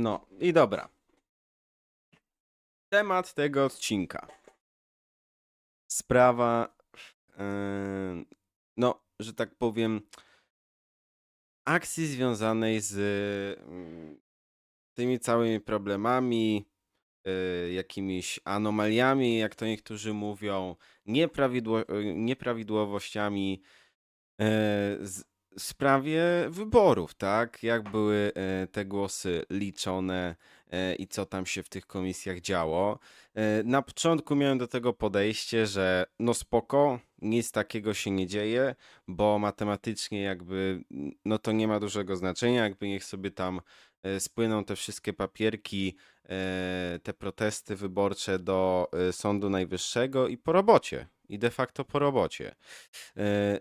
No i dobra. Temat tego odcinka. Sprawa, yy, no, że tak powiem, akcji związanej z mm, tymi całymi problemami, yy, jakimiś anomaliami, jak to niektórzy mówią, nieprawidło, yy, nieprawidłowościami e, z, sprawie wyborów, tak? Jak były e, te głosy liczone e, i co tam się w tych komisjach działo. E, Na początku miałem do tego podejście, że no spoko, nic takiego się nie dzieje, bo matematycznie jakby no to nie ma dużego znaczenia, jakby niech sobie tam spłyną te wszystkie papierki, te protesty wyborcze do Sądu Najwyższego i po robocie. I de facto po robocie.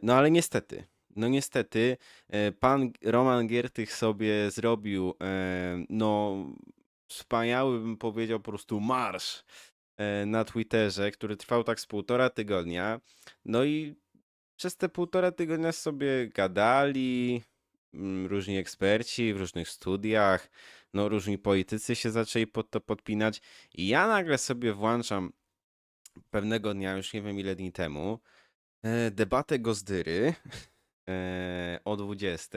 No ale niestety, no niestety, e, pan Roman Giertych sobie zrobił, e, no, wspaniały, bym powiedział, po prostu marsz e, na Twitterze, który trwał tak z półtora tygodnia. No i przez te półtora tygodnia sobie gadali, mm, różni eksperci w różnych studiach, no różni politycy się zaczęli pod to podpinać i ja nagle sobie włączam pewnego dnia, już nie wiem ile dni temu, debatę Gozdyry e, o 20.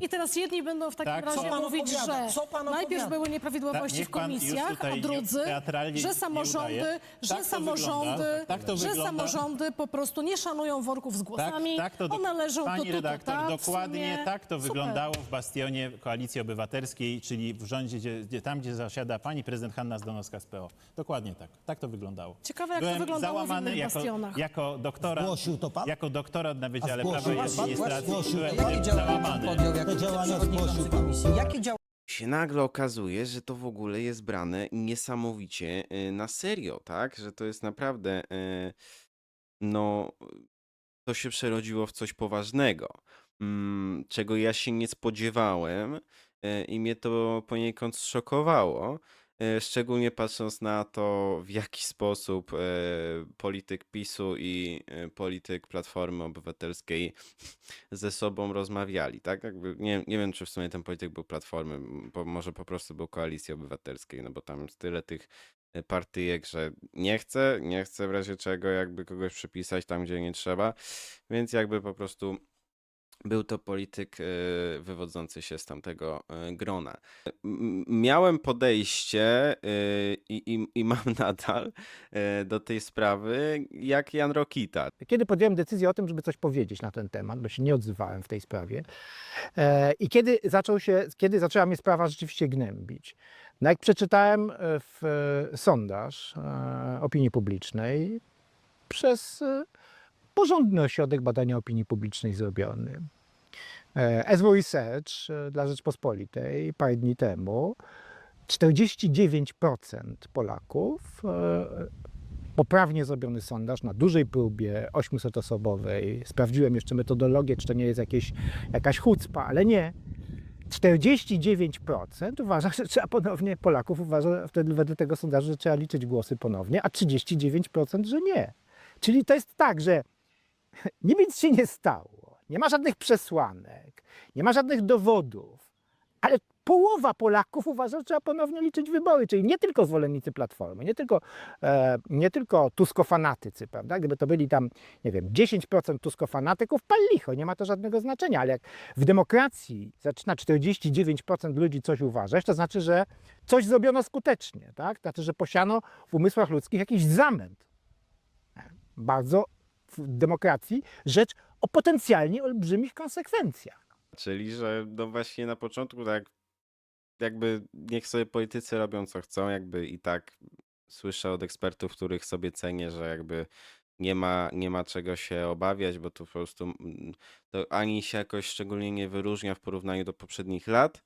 I teraz jedni będą w takim Tak, co razie pan mówić, opowiada? że Co pan najpierw opowiada? były nieprawidłowości Tak, w niech pan już komisjach, a tutaj nie- drudzy, teatralnie że nie samorządy, udaje. że Tak to samorządy, wygląda. Tak to że wygląda. samorządy po prostu nie szanują worków z Tak, głosami, tak one leżą Pani tu, tu, tu, redaktor, tam, w dokładnie sumie. tak to Super. wyglądało w bastionie Koalicji Obywatelskiej, czyli w rządzie, gdzie, gdzie, tam, gdzie zasiada pani prezydent Hanna Zdanowska z PO. Dokładnie tak. Tak to wyglądało. Ciekawe, jak to wyglądało w innych jako, bastionach. jako doktora, Zgłosił to pan? jako doktorat na Wydziale Prawa pan? Administracji. zgłosił Byłem, Jakie działania pan załamany. podjął jako Te działania przewodniczący zgłosił pan. komisji? Jakie działania się nagle okazuje, że to w ogóle jest brane niesamowicie y, na serio, tak? Że to jest naprawdę, y, no, to się przerodziło w coś poważnego, mm, czego ja się nie spodziewałem y, i mnie to poniekąd zszokowało. Y, Szczególnie patrząc na to, w jaki sposób y, polityk PiSu i y, polityk Platformy Obywatelskiej ze sobą rozmawiali, tak? Jakby nie, nie wiem, czy w sumie ten polityk był Platformy, bo może po prostu był Koalicji Obywatelskiej, no bo tam jest tyle tych e, partyjek, że nie chce, nie chce w razie czego jakby kogoś przypisać tam, gdzie nie trzeba, więc jakby po prostu był to polityk e, wywodzący się z tamtego e, grona. Miałem podejście e, i, i, i mam nadal do tej sprawy jak Jan Rokita, Kiedy podjąłem decyzję o tym, żeby coś powiedzieć na ten temat, bo się nie odzywałem w tej sprawie, e, i kiedy, zaczął się, kiedy zaczęła mnie sprawa rzeczywiście gnębić, no jak przeczytałem e, w e, sondaż opinii publicznej przez porządny ośrodek badania opinii publicznej zrobiony, e, SW Research e, dla Rzeczpospolitej parę dni temu, 49% Polaków e, poprawnie zrobiony sondaż na dużej próbie 800-osobowej. Sprawdziłem jeszcze metodologię, czy to nie jest jakieś, jakaś chucpa, ale nie. 49% uważa, że trzeba ponownie, Polaków uważa wtedy wedle tego sondażu, że trzeba liczyć głosy ponownie, a 39% że nie. Czyli to jest tak, że nic się nie stało, nie ma żadnych przesłanek, nie ma żadnych dowodów, ale połowa Polaków uważa, że trzeba ponownie liczyć wybory, czyli nie tylko zwolennicy Platformy, nie tylko, e, nie tylko tuskofanatycy, prawda? Gdyby to byli tam, nie wiem, 10% tuskofanatyków, pal licho, nie ma to żadnego znaczenia, ale jak w demokracji zaczyna 49% ludzi coś uważać, to znaczy, że coś zrobiono skutecznie, tak? Znaczy, że posiano w umysłach ludzkich jakiś zamęt. Bardzo demokracji rzecz o potencjalnie olbrzymich konsekwencjach. Czyli, że no właśnie na początku tak jakby niech sobie politycy robią co chcą, jakby i tak słyszę od ekspertów, których sobie cenię, że jakby nie ma, nie ma czego się obawiać, bo to po prostu mm, to ani się jakoś szczególnie nie wyróżnia w porównaniu do poprzednich lat,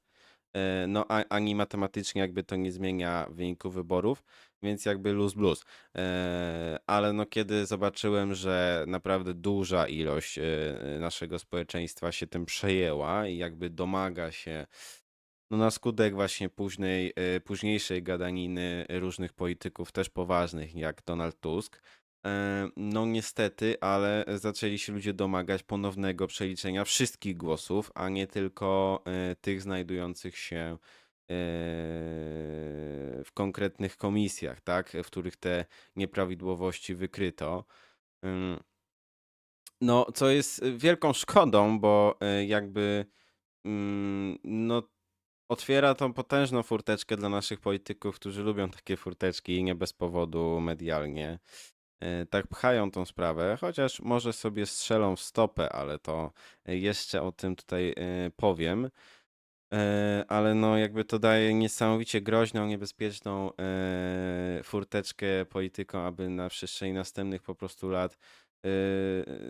no a, ani matematycznie jakby to nie zmienia wyniku wyborów, więc jakby luz blues. E, Ale no kiedy zobaczyłem, że naprawdę duża ilość e, naszego społeczeństwa się tym przejęła i jakby domaga się no na skutek właśnie późnej, e, późniejszej gadaniny różnych polityków, też poważnych, jak Donald Tusk, e, no niestety, ale zaczęli się ludzie domagać ponownego przeliczenia wszystkich głosów, a nie tylko e, tych znajdujących się w konkretnych komisjach, tak, w których te nieprawidłowości wykryto. No, co jest wielką szkodą, bo jakby mm, no, otwiera tą potężną furteczkę dla naszych polityków, którzy lubią takie furteczki i nie bez powodu medialnie. Y, Tak pchają tą sprawę, chociaż może sobie strzelą w stopę, ale to jeszcze o tym tutaj y, powiem. E, ale no jakby to daje niesamowicie groźną, niebezpieczną e, furteczkę politykom, aby na przestrzeni następnych po prostu lat e,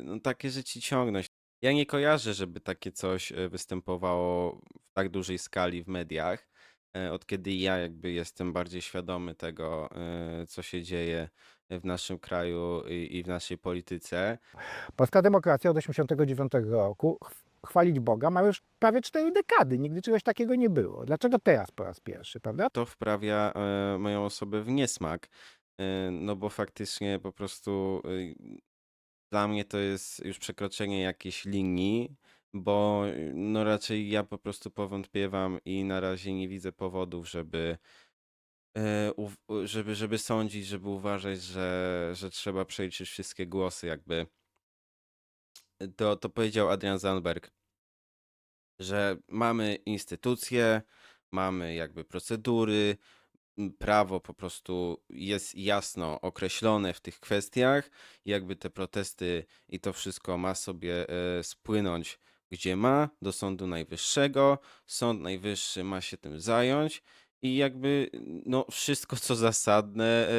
no, takie rzeczy ciągnąć. Ja nie kojarzę, żeby takie coś e, występowało w tak dużej skali w mediach, e, od kiedy ja jakby jestem bardziej świadomy tego, e, co się dzieje w naszym kraju i, i w naszej polityce. Polska demokracja od 1989 roku, ch- chwalić Boga, ma już prawie cztery dekady. Nigdy czegoś takiego nie było. Dlaczego teraz po raz pierwszy, prawda? to wprawia e, moją osobę w niesmak, e, no bo faktycznie po prostu e, dla mnie to jest już przekroczenie jakiejś linii, bo no raczej ja po prostu powątpiewam i na razie nie widzę powodów, żeby e, uw- żeby, żeby sądzić, żeby uważać, że, że trzeba przeliczyć wszystkie głosy, jakby to, to powiedział Adrian Zandberg, że mamy instytucje, mamy jakby procedury, prawo po prostu jest jasno określone w tych kwestiach, jakby te protesty i to wszystko ma sobie e, spłynąć gdzie ma, do Sądu Najwyższego, Sąd Najwyższy ma się tym zająć i jakby no wszystko co zasadne, e,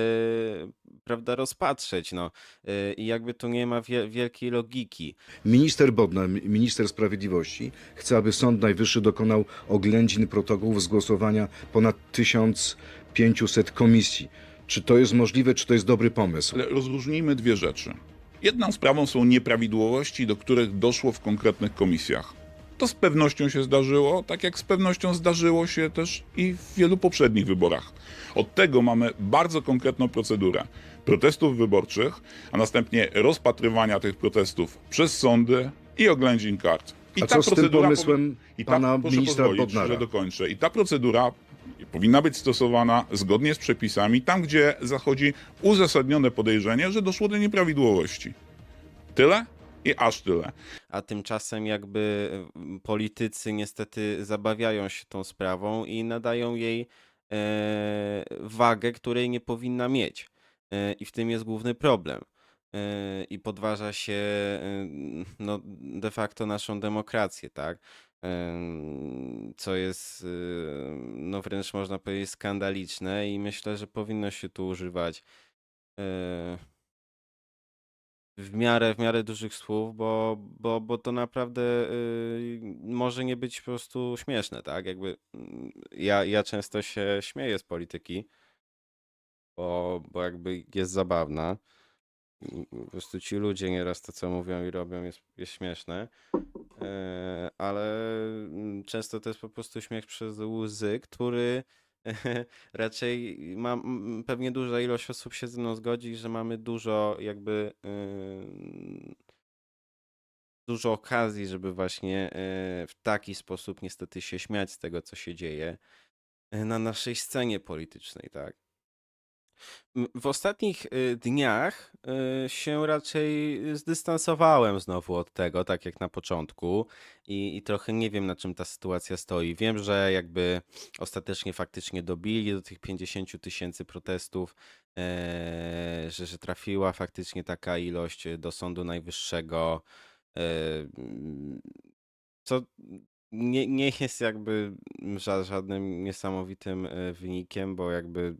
prawda, rozpatrzeć, no. E, I jakby tu nie ma wie, wielkiej logiki. Minister Bodnar, minister sprawiedliwości, chce, aby Sąd Najwyższy dokonał oględzin protokołów z głosowania ponad 1500 komisji. Czy to jest możliwe, czy to jest dobry pomysł? Ale rozróżnijmy dwie rzeczy. Jedną sprawą są nieprawidłowości, do których doszło w konkretnych komisjach. To z pewnością się zdarzyło, tak jak z pewnością zdarzyło się też i w wielu poprzednich wyborach. Od tego mamy bardzo konkretną procedurę protestów wyborczych, a następnie rozpatrywania tych protestów przez sądy i oględzin kart. I A co z tym procedura pomysłem i pana proszę ministra Bodnara? dokończę. I ta procedura powinna być stosowana zgodnie z przepisami tam, gdzie zachodzi uzasadnione podejrzenie, że doszło do nieprawidłowości. Tyle i aż tyle. A tymczasem jakby politycy niestety zabawiają się tą sprawą i nadają jej e, wagę, której nie powinna mieć. E, I w tym jest główny problem. E, I podważa się no, de facto naszą demokrację, tak? Co jest no wręcz można powiedzieć skandaliczne i myślę, że powinno się tu używać e, w miarę, w miarę dużych słów, bo, bo, bo to naprawdę y, może nie być po prostu śmieszne, tak? Jakby mm, ja, ja często się śmieję z polityki, bo, bo jakby jest zabawna. I Po prostu ci ludzie nieraz to, co mówią i robią, jest, jest śmieszne. E, ale mm, często to jest po prostu śmiech przez łzy, który raczej ma m, pewnie duża ilość osób się ze mną zgodzi, że mamy dużo jakby ym, dużo okazji, żeby właśnie e, w taki sposób niestety się śmiać z tego, co się dzieje e, na naszej scenie politycznej, tak. W ostatnich y, dniach y, się raczej zdystansowałem znowu od tego, tak jak na początku, i, i trochę nie wiem, na czym ta sytuacja stoi. Wiem, że jakby ostatecznie faktycznie dobili do tych 50 000 tysięcy protestów, e, że, że trafiła faktycznie taka ilość do Sądu Najwyższego, e, co nie, nie jest jakby ża- żadnym niesamowitym e, wynikiem, bo jakby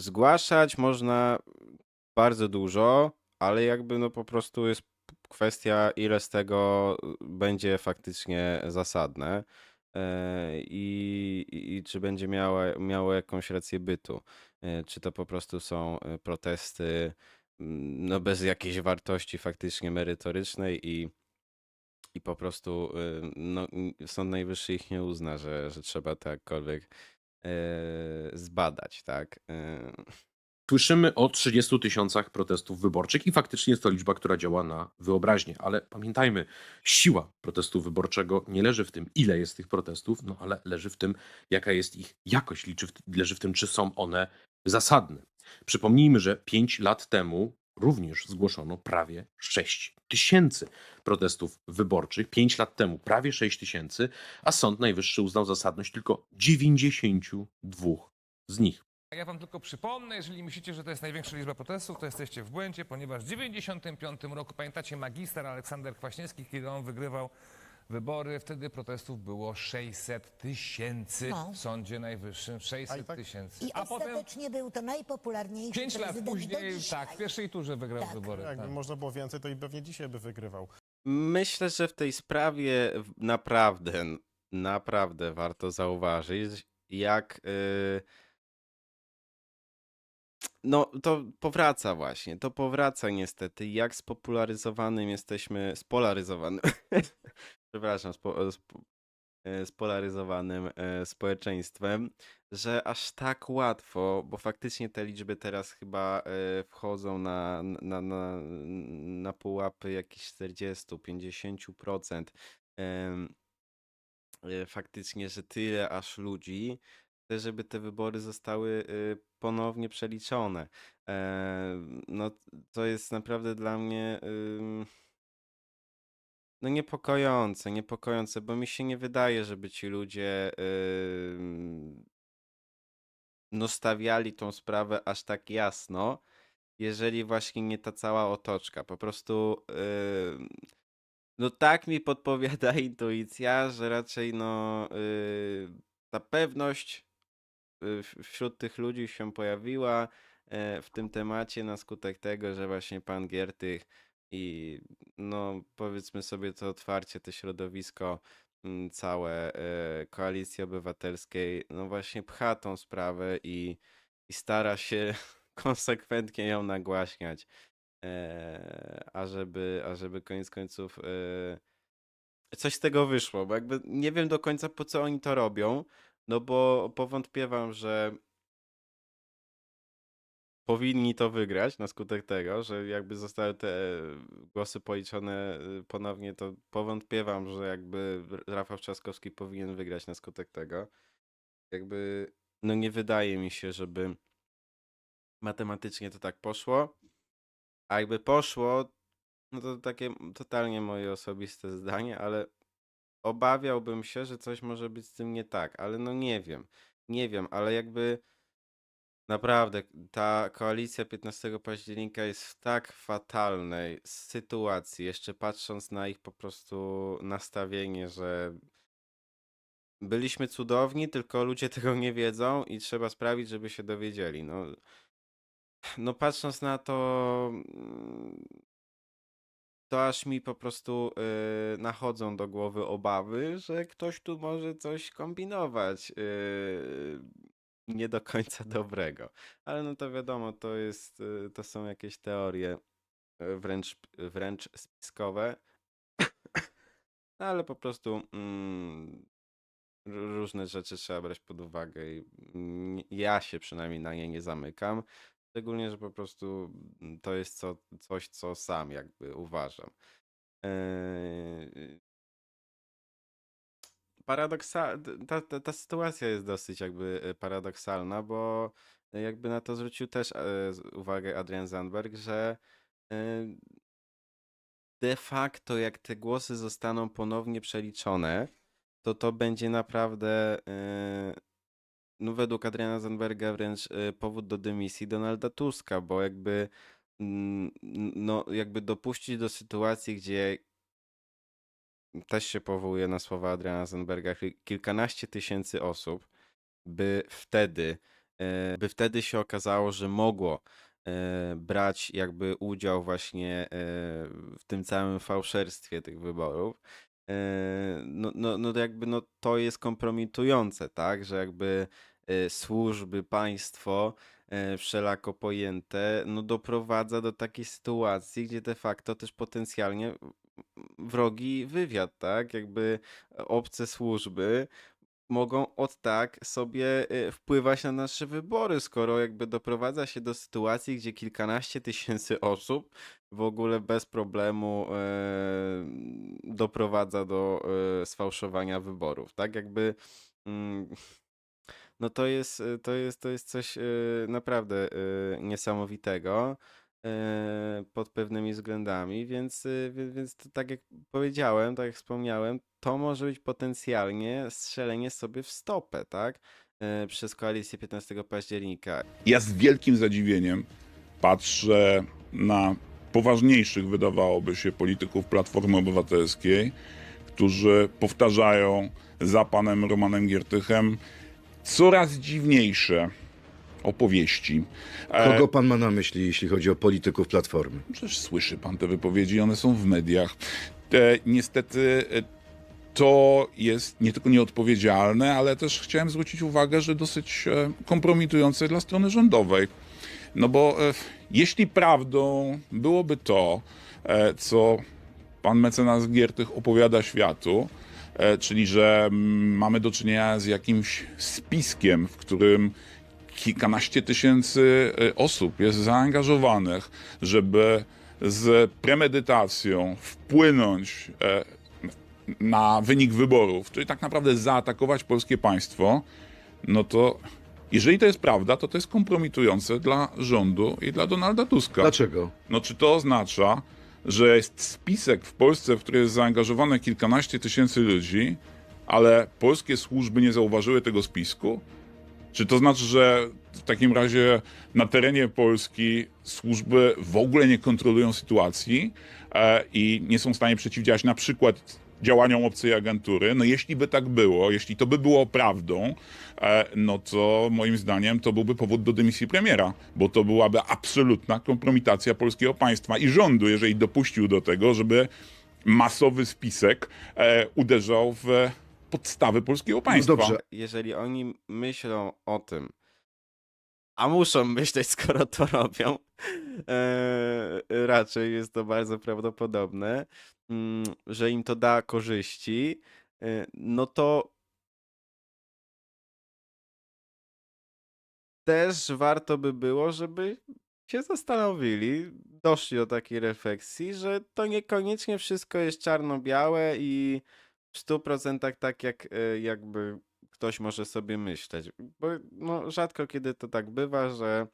zgłaszać można bardzo dużo, ale jakby no po prostu jest kwestia, ile z tego y, będzie faktycznie zasadne e, i, i, czy będzie miało, miało jakąś rację bytu. E, Czy to po prostu są e, protesty mm, no bez jakiejś wartości faktycznie merytorycznej i, i po prostu y, no, Sąd Najwyższy ich nie uzna, że, że trzeba e, zbadać, tak? E, Słyszymy o 30 tysiącach protestów wyborczych i faktycznie jest to liczba, która działa na wyobraźnię. Ale pamiętajmy, siła protestu wyborczego nie leży w tym, ile jest tych protestów, no ale leży w tym, jaka jest ich jakość, leży w tym, czy są one zasadne. Przypomnijmy, że 5 lat temu również zgłoszono prawie 6 tysięcy protestów wyborczych. 5 lat temu prawie 6 tysięcy, a Sąd Najwyższy uznał zasadność tylko 92 z nich. Ja wam tylko przypomnę, jeżeli myślicie, że to jest największa liczba protestów, to jesteście w błędzie, ponieważ w 95 roku, pamiętacie magister Aleksander Kwaśniewski, kiedy on wygrywał wybory, wtedy protestów było 600 tysięcy No. w Sądzie Najwyższym, 600 tysięcy. I A potem ostatecznie był to najpopularniejszy 5 lat prezydent do później, dzisiaj. tak, w pierwszej turze wygrał Tak. wybory. Jakby Tak. można było więcej, to i pewnie dzisiaj by wygrywał. Myślę, że w tej sprawie w- naprawdę, naprawdę warto zauważyć, jak. y, No, to powraca właśnie. To powraca niestety, jak spopularyzowanym jesteśmy. Spolaryzowanym. Przepraszam, spo, spo, e, spolaryzowanym e, społeczeństwem, że aż tak łatwo, bo faktycznie te liczby teraz chyba e, wchodzą na, na, na, na pułapy jakichś 40-50%. em, e, Faktycznie, że tyle aż ludzi chce, żeby te wybory zostały ponownie przeliczone. No, to jest naprawdę dla mnie. No niepokojące, niepokojące, bo mi się nie wydaje, żeby ci ludzie ym, no stawiali tą sprawę aż tak jasno, jeżeli właśnie nie ta cała otoczka. Po prostu ym, no tak mi podpowiada intuicja, że raczej no y, ta pewność y, wśród tych ludzi się pojawiła e, w tym temacie na skutek tego, że właśnie pan Giertych i no powiedzmy sobie to otwarcie, to środowisko mm, całe e, Koalicji Obywatelskiej, no właśnie pcha tą sprawę i, i stara się konsekwentnie ją nagłaśniać, e, ażeby, ażeby koniec końców e, coś z tego wyszło, bo jakby nie wiem do końca po co oni to robią, no bo powątpiewam, że powinni to wygrać na skutek tego, że jakby zostały te głosy policzone y, ponownie, to powątpiewam, że jakby Rafał Trzaskowski powinien wygrać na skutek tego. Jakby, no nie wydaje mi się, żeby matematycznie to tak poszło. A jakby poszło, no to takie totalnie moje osobiste zdanie, ale obawiałbym się, że coś może być z tym nie tak, ale no nie wiem. Nie wiem, ale jakby naprawdę ta koalicja 15 października jest w tak fatalnej sytuacji, jeszcze patrząc na ich po prostu nastawienie, że byliśmy cudowni, tylko ludzie tego nie wiedzą i trzeba sprawić, żeby się dowiedzieli. No, no patrząc na to, mm, to aż mi po prostu yy, nachodzą do głowy obawy, że ktoś tu może coś kombinować yy, nie do końca dobrego. Ale no to wiadomo, to jest, yy, to są jakieś teorie yy, wręcz, wręcz spiskowe. No, ale po prostu mm, różne rzeczy trzeba brać pod uwagę i ja się przynajmniej na nie nie zamykam. Szczególnie, że po prostu mm, to jest co, coś, co sam jakby uważam. Paradoksa ta, ta, ta sytuacja jest dosyć jakby e, paradoksalna, bo jakby na to zwrócił też e, uwagę Adrian Zandberg, że e, de facto jak te głosy zostaną ponownie przeliczone, to to będzie naprawdę e, no według Adriana Zandberga wręcz e, powód do dymisji Donalda Tuska, bo jakby no jakby dopuścić do sytuacji, gdzie też się powołuje na słowa Adriana Zandberga, ki- kilkanaście tysięcy osób by wtedy, e, by wtedy się okazało, że mogło e, brać jakby udział właśnie e, w tym całym fałszerstwie tych wyborów, no, no, no jakby no, to jest kompromitujące, tak, że jakby służby, państwo wszelako pojęte, no doprowadza do takiej sytuacji, gdzie de facto też potencjalnie wrogi wywiad, tak? Jakby obce służby mogą od tak sobie y, wpływać na nasze wybory, skoro jakby doprowadza się do sytuacji, gdzie kilkanaście tysięcy osób w ogóle bez problemu e, doprowadza do e, sfałszowania wyborów, tak? Jakby mm, no to jest, e, to jest, to jest coś e, naprawdę e, niesamowitego e, pod pewnymi względami, więc, e, więc to, tak jak powiedziałem, tak jak wspomniałem, to może być potencjalnie strzelenie sobie w stopę, tak? E, Przez koalicję 15 października. Ja z wielkim zadziwieniem patrzę na poważniejszych, wydawałoby się, polityków Platformy Obywatelskiej, którzy powtarzają za panem Romanem Giertychem coraz dziwniejsze opowieści. E, Kogo pan ma na myśli, jeśli chodzi o polityków Platformy? Przecież słyszy pan te wypowiedzi, one są w mediach. E, niestety e, to jest nie tylko nieodpowiedzialne, ale też chciałem zwrócić uwagę, że dosyć kompromitujące dla strony rządowej. No bo jeśli prawdą byłoby to, co pan mecenas Giertych opowiada światu, czyli że mm, mamy do czynienia z jakimś spiskiem, w którym kilkanaście tysięcy e, osób jest zaangażowanych, żeby z premedytacją wpłynąć e, na wynik wyborów, czyli tak naprawdę zaatakować polskie państwo, no to jeżeli to jest prawda, to to jest kompromitujące dla rządu i dla Donalda Tuska. Dlaczego? No czy to oznacza, że jest spisek w Polsce, w który jest zaangażowane kilkanaście tysięcy ludzi, ale polskie służby nie zauważyły tego spisku? Czy to znaczy, że w takim razie na terenie Polski służby w ogóle nie kontrolują sytuacji e, i nie są w stanie przeciwdziałać na przykład działaniom obcej agentury? No jeśli by tak było, jeśli to by było prawdą, e, no to moim zdaniem to byłby powód do dymisji premiera, bo to byłaby absolutna kompromitacja polskiego państwa i rządu, jeżeli dopuścił do tego, żeby masowy spisek e, uderzał w podstawy polskiego państwa. dobrze. Jeżeli oni myślą o tym, a muszą myśleć, skoro to robią, e, raczej jest to bardzo prawdopodobne, mm, że im to da korzyści, e, no to też warto by było, żeby się zastanowili, doszli do takiej refleksji, że to niekoniecznie wszystko jest czarno-białe i w 100% tak, jak e, jakby ktoś może sobie myśleć. Bo no, rzadko kiedy to tak bywa, że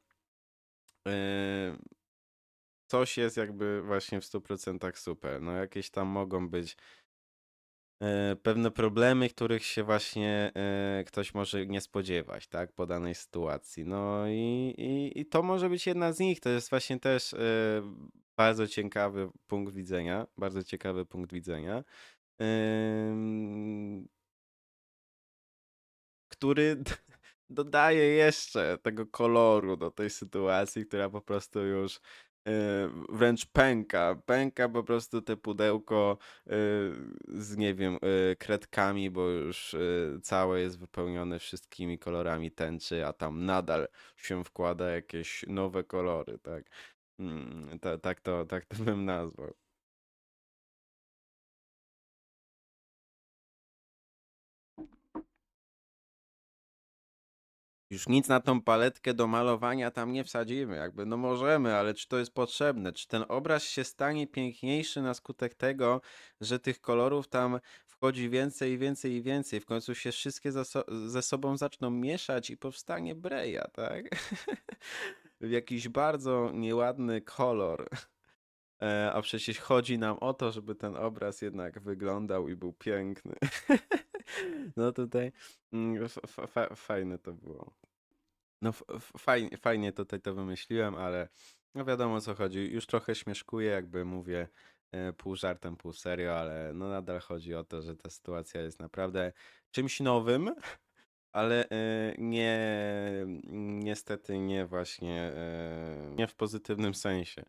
e, coś jest jakby właśnie w 100% super. No jakieś tam mogą być e, pewne problemy, których się właśnie ktoś może nie spodziewać, tak, po danej sytuacji. No i, i, i to może być jedna z nich. To jest właśnie też bardzo ciekawy punkt widzenia, bardzo ciekawy punkt widzenia. Który dodaje jeszcze tego koloru do tej sytuacji, która po prostu już y, wręcz pęka. Pęka po prostu te pudełko y, z, nie wiem, y, kredkami, bo już całe jest wypełnione wszystkimi kolorami tęczy, a tam nadal się wkłada jakieś nowe kolory, tak? Mm, ta- tak to, tak to bym nazwał. Już nic na tą paletkę do malowania tam nie wsadzimy, jakby no możemy, ale czy to jest potrzebne? Czy ten obraz się stanie piękniejszy na skutek tego, że tych kolorów tam wchodzi więcej i więcej i więcej? W końcu się wszystkie ze, so- ze sobą zaczną mieszać i powstanie breja, tak? Jakiś bardzo nieładny kolor. E, A przecież chodzi nam o to, żeby ten obraz jednak wyglądał i był piękny. No tutaj mm, fajne to było. No fajnie, fajnie tutaj to wymyśliłem, ale no wiadomo o co chodzi. Już trochę śmieszkuję, jakby mówię e, pół żartem, pół serio, ale no nadal chodzi o to, że ta sytuacja jest naprawdę czymś nowym, ale e, nie, niestety nie właśnie, nie w pozytywnym sensie.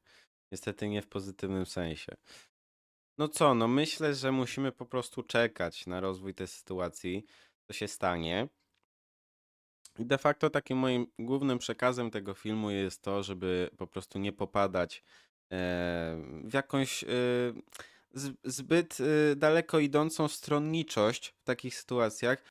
Niestety nie w pozytywnym sensie. No co, no myślę, że musimy po prostu czekać na rozwój tej sytuacji, co się stanie. I de facto takim moim głównym przekazem tego filmu jest to, żeby po prostu nie popadać e, w jakąś e, z- zbyt e, daleko idącą stronniczość w takich sytuacjach,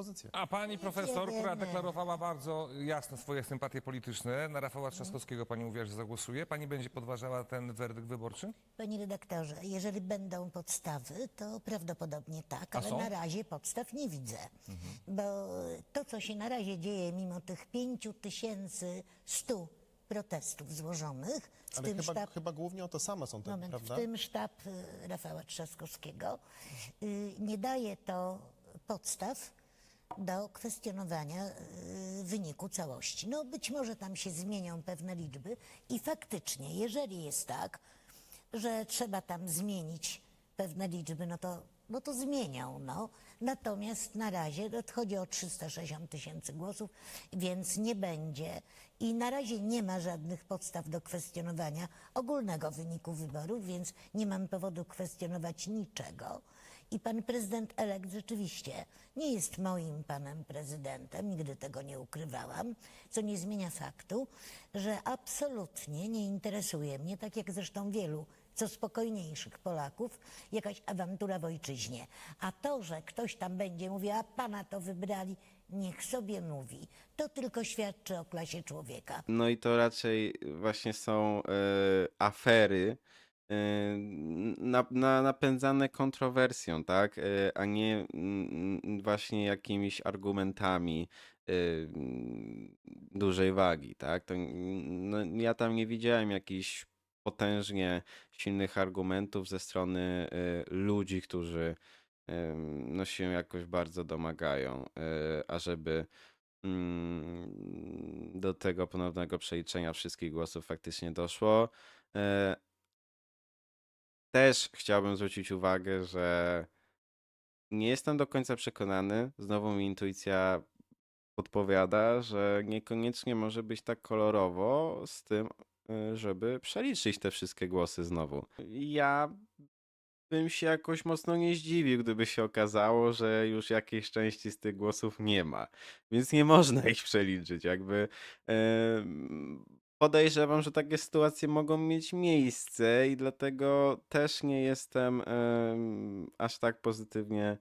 opozycję. A pani profesor, która deklarowała bardzo jasno swoje sympatie polityczne, na Rafała Trzaskowskiego pani mówiła, że zagłosuje. Pani będzie podważała ten werdykt wyborczy? Panie redaktorze, jeżeli będą podstawy, to prawdopodobnie tak, A ale są? na razie podstaw nie widzę. Bo to, co się na razie dzieje, mimo tych 5100 protestów złożonych, w Ale tym chyba, sztab chyba głównie o to same są te, Moment, prawda? w tym sztab y, Rafała Trzaskowskiego, y, nie daje to podstaw do kwestionowania y, wyniku całości. No być może tam się zmienią pewne liczby i faktycznie, jeżeli jest tak, że trzeba tam zmienić pewne liczby, no to, no to zmienią. No. Natomiast na razie chodzi o 360 tysięcy głosów, więc nie będzie i na razie nie ma żadnych podstaw do kwestionowania ogólnego wyniku wyborów, więc nie mam powodu kwestionować niczego. I pan prezydent elekt rzeczywiście nie jest moim panem prezydentem, nigdy tego nie ukrywałam, co nie zmienia faktu, że absolutnie nie interesuje mnie, tak jak zresztą wielu co spokojniejszych Polaków, jakaś awantura w ojczyźnie. A to, że ktoś tam będzie mówił, a pana to wybrali, niech sobie mówi. To tylko świadczy o klasie człowieka. No i to raczej właśnie są e, afery na, na, napędzane kontrowersją, tak? E, a nie mm, właśnie jakimiś argumentami mm, dużej wagi, tak? To, mm, no, ja tam nie widziałem jakichś potężnie silnych argumentów ze strony ludzi, którzy no, się jakoś bardzo domagają, ażeby mm, do tego ponownego przeliczenia wszystkich głosów faktycznie doszło. Też chciałbym zwrócić uwagę, że nie jestem do końca przekonany, znowu mi intuicja podpowiada, że niekoniecznie może być tak kolorowo z tym, y, żeby przeliczyć te wszystkie głosy znowu. Ja bym się jakoś mocno nie zdziwił, gdyby się okazało, że już jakiejś części z tych głosów nie ma. Więc nie można ich przeliczyć. Jakby em, podejrzewam, że takie sytuacje mogą mieć miejsce i dlatego też nie jestem em, aż tak pozytywnie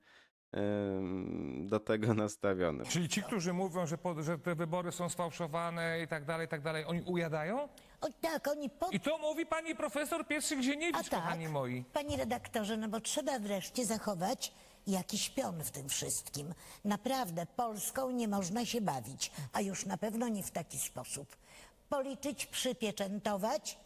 do tego nastawiony. Czyli ci, którzy mówią, że, po, że te wybory są sfałszowane i tak dalej, i tak dalej, oni ujadają? O tak, oni po... I to mówi pani profesor Pierwszy A Gzieniewicz, tak, kochani moi. panie redaktorze, no bo trzeba wreszcie zachować jakiś pion w tym wszystkim. Naprawdę Polską nie można się bawić, a już na pewno nie w taki sposób. Policzyć, przypieczętować.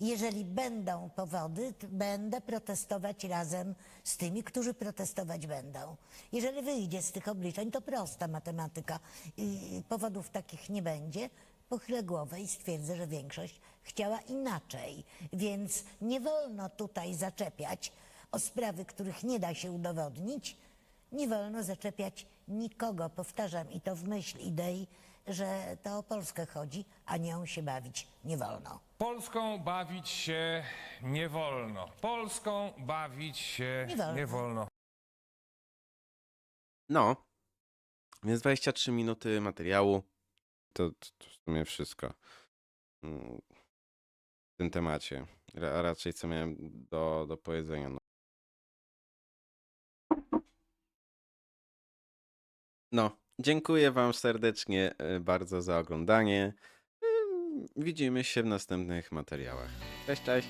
Jeżeli będą powody, będę protestować razem z tymi, którzy protestować będą. Jeżeli wyjdzie z tych obliczeń, to prosta matematyka. I powodów takich nie będzie. Pochylę głowę i stwierdzę, że większość chciała inaczej. Więc nie wolno tutaj zaczepiać o sprawy, których nie da się udowodnić. Nie wolno zaczepiać nikogo, powtarzam, i to w myśl idei, że to o Polskę chodzi, a nią się bawić nie wolno. Polską bawić się nie wolno. Polską bawić się Nie wolno. nie wolno. No, więc 23 minuty materiału. To, to, to w sumie wszystko mm, w tym temacie. Ra, a raczej co miałem do, do powiedzenia. No. no, dziękuję Wam serdecznie e, bardzo za oglądanie. Widzimy się w następnych materiałach. Cześć, cześć.